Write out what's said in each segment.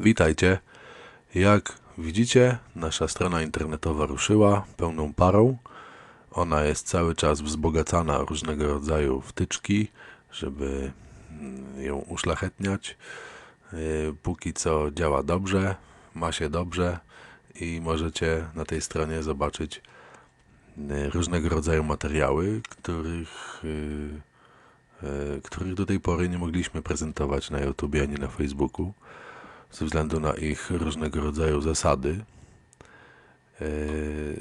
Witajcie. Jak widzicie, nasza strona internetowa ruszyła pełną parą. Ona jest cały czas wzbogacana różnego rodzaju wtyczki, żeby mm, ją uszlachetniać. Yy, Póki co działa dobrze, ma się dobrze i możecie na tej stronie zobaczyć yy, różnego rodzaju materiały, których, yy, których do tej pory nie mogliśmy prezentować na YouTube ani na Facebooku ze względu na ich różnego rodzaju zasady. Eee,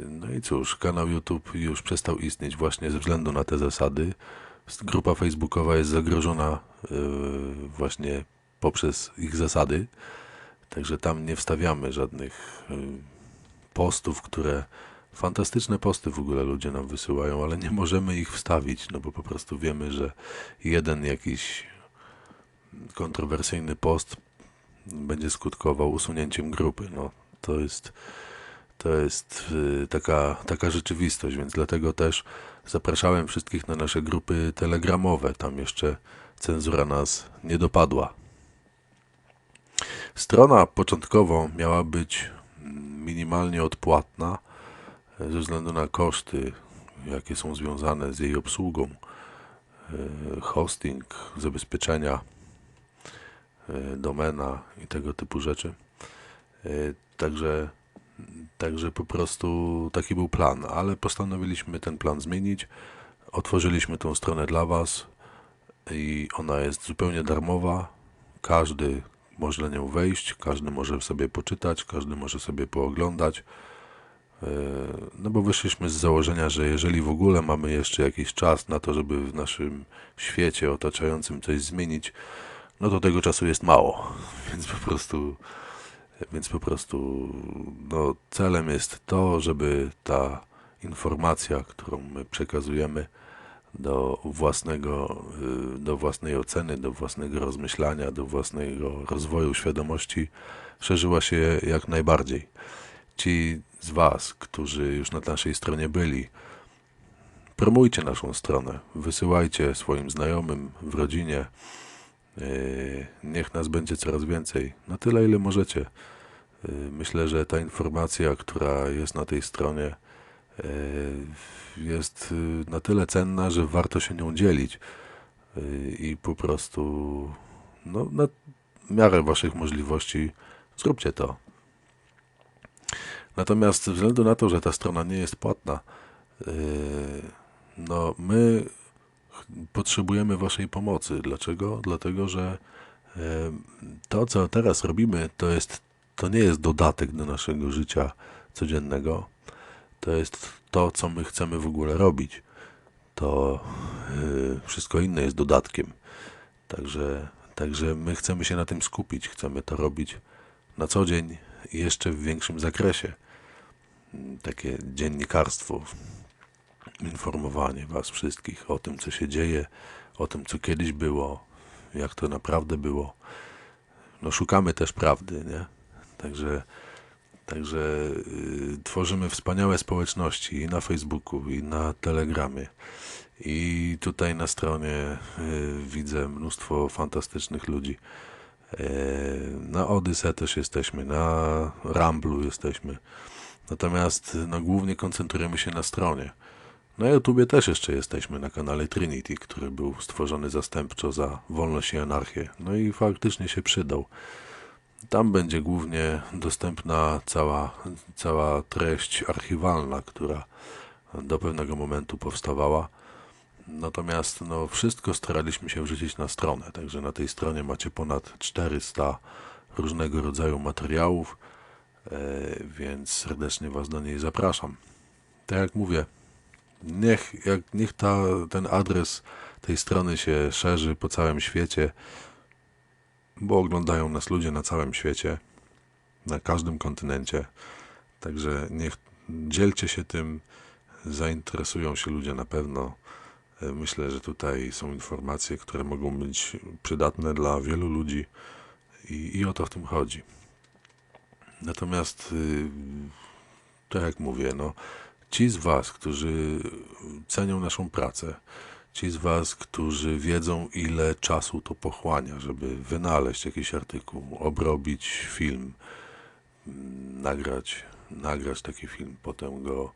No i cóż, kanał YouTube już przestał istnieć właśnie ze względu na te zasady. Grupa facebookowa jest zagrożona eee, właśnie poprzez ich zasady, także tam nie wstawiamy żadnych eee, postów, które fantastyczne posty w ogóle ludzie nam wysyłają, ale nie możemy ich wstawić, no bo po prostu wiemy, że jeden jakiś kontrowersyjny post będzie skutkował usunięciem grupy. No, to jest, to jest y, taka, taka rzeczywistość, więc dlatego też zapraszałem wszystkich na nasze grupy telegramowe. Tam jeszcze cenzura nas nie dopadła. Strona początkowo miała być mm, minimalnie odpłatna e, ze względu na koszty, jakie są związane z jej obsługą, e, hosting, zabezpieczenia domena i tego typu rzeczy. E, Także, także po prostu taki był plan, ale postanowiliśmy ten plan zmienić. Otworzyliśmy tą stronę dla Was i ona jest zupełnie darmowa. Każdy może na nią wejść, każdy może sobie poczytać, każdy może sobie pooglądać. E, No bo wyszliśmy z założenia, że jeżeli w ogóle mamy jeszcze jakiś czas na to, żeby w naszym świecie otaczającym coś zmienić, no to tego czasu jest mało, więc po prostu, więc po prostu no, celem jest to, żeby ta informacja, którą my przekazujemy do własnego, y, do własnej oceny, do własnego rozmyślania, do własnego rozwoju świadomości szerzyła się jak najbardziej. Ci z Was, którzy już na naszej stronie byli, promujcie naszą stronę, wysyłajcie swoim znajomym w rodzinie, Niech nas będzie coraz więcej, na tyle ile możecie. Yy, Myślę, że ta informacja, która jest na tej stronie, yy, jest yy, na tyle cenna, że warto się nią dzielić Yy, i po prostu no, na miarę Waszych możliwości zróbcie to. Natomiast ze względu na to, że ta strona nie jest płatna, yy, no my potrzebujemy Waszej pomocy. Dlaczego? Dlatego, że e, to, co teraz robimy, to, jest, to nie jest dodatek do naszego życia codziennego. To jest to, co my chcemy w ogóle robić. To e, wszystko inne jest dodatkiem. Także, także my chcemy się na tym skupić. Chcemy to robić na co dzień jeszcze w większym zakresie. Takie dziennikarstwo, informowanie Was wszystkich o tym, co się dzieje, o tym, co kiedyś było, jak to naprawdę było. No, szukamy też prawdy, nie? Także, także yy, tworzymy wspaniałe społeczności i na Facebooku, i na Telegramie. I tutaj na stronie yy, widzę mnóstwo fantastycznych ludzi. Yy, na Odyse też jesteśmy, na Ramblu jesteśmy. Natomiast no, głównie koncentrujemy się na stronie. Na YouTubie też jeszcze jesteśmy na kanale Trinity, który był stworzony zastępczo za wolność i anarchię. No i faktycznie się przydał. Tam będzie głównie dostępna cała, cała treść archiwalna, która do pewnego momentu powstawała. Natomiast no, wszystko staraliśmy się wrzucić na stronę, także na tej stronie macie ponad 400 różnego rodzaju materiałów, e, więc serdecznie Was do niej zapraszam. Tak jak mówię, niech, jak, niech ta, ten adres tej strony się szerzy po całym świecie, bo oglądają nas ludzie na całym świecie, na każdym kontynencie. Także niech dzielcie się tym, zainteresują się ludzie na pewno. E, Myślę, że tutaj są informacje, które mogą być przydatne dla wielu ludzi i, i o to w tym chodzi. Natomiast, y, tak jak mówię, no, ci z Was, którzy cenią naszą pracę, ci z Was, którzy wiedzą, ile czasu to pochłania, żeby wynaleźć jakiś artykuł, obrobić film, mm, nagrać, nagrać taki film, potem go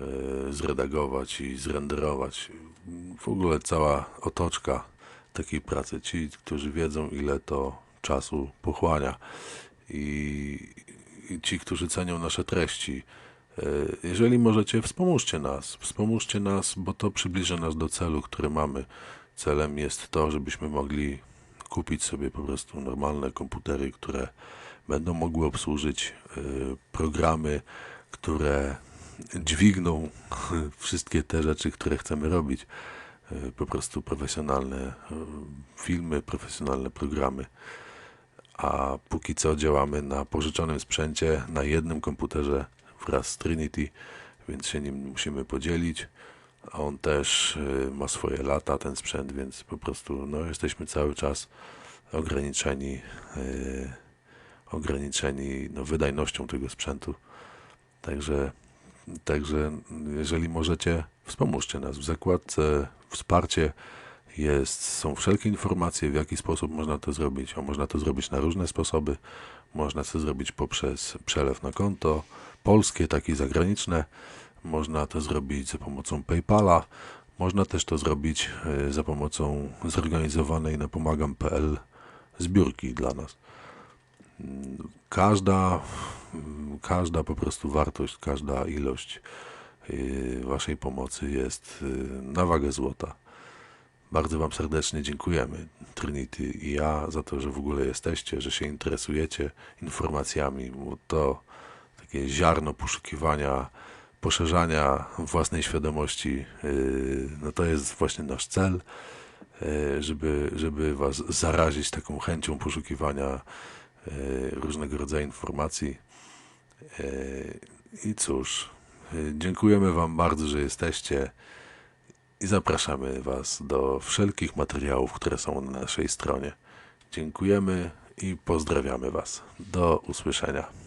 e, zredagować i zrenderować. W ogóle cała otoczka takiej pracy. Ci, którzy wiedzą, ile to czasu pochłania i, i ci, którzy cenią nasze treści. E, Jeżeli możecie, wspomóżcie nas. Wspomóżcie nas, bo to przybliży nas do celu, który mamy. Celem jest to, żebyśmy mogli kupić sobie po prostu normalne komputery, które będą mogły obsłużyć e, programy, które dźwigną wszystkie te rzeczy, które chcemy robić. E, Po prostu profesjonalne filmy, profesjonalne programy. A póki co działamy na pożyczonym sprzęcie, na jednym komputerze wraz z Trinity, więc się nim musimy podzielić. A on też y, ma swoje lata, ten sprzęt, więc po prostu no, jesteśmy cały czas ograniczeni, y, ograniczeni no, wydajnością tego sprzętu. Także, także jeżeli możecie, wspomóżcie nas. W zakładce wsparcie jest, są wszelkie informacje, w jaki sposób można to zrobić. A można to zrobić na różne sposoby. Można to zrobić poprzez przelew na konto polskie, tak i zagraniczne. Można to zrobić za pomocą PayPala. Można też to zrobić e, za pomocą zorganizowanej na pomagam.pl zbiórki dla nas. Każda, każda po prostu wartość, każda ilość y, Waszej pomocy jest y, na wagę złota. Bardzo Wam serdecznie dziękujemy, Trinity i ja, za to, że w ogóle jesteście, że się interesujecie informacjami, bo to takie ziarno poszukiwania, poszerzania własnej świadomości, yy, no to jest właśnie nasz cel, yy, żeby, żeby Was zarazić taką chęcią poszukiwania yy, różnego rodzaju informacji. I cóż, dziękujemy Wam bardzo, że jesteście i zapraszamy Was do wszelkich materiałów, które są na naszej stronie. Dziękujemy i pozdrawiamy Was. Do usłyszenia.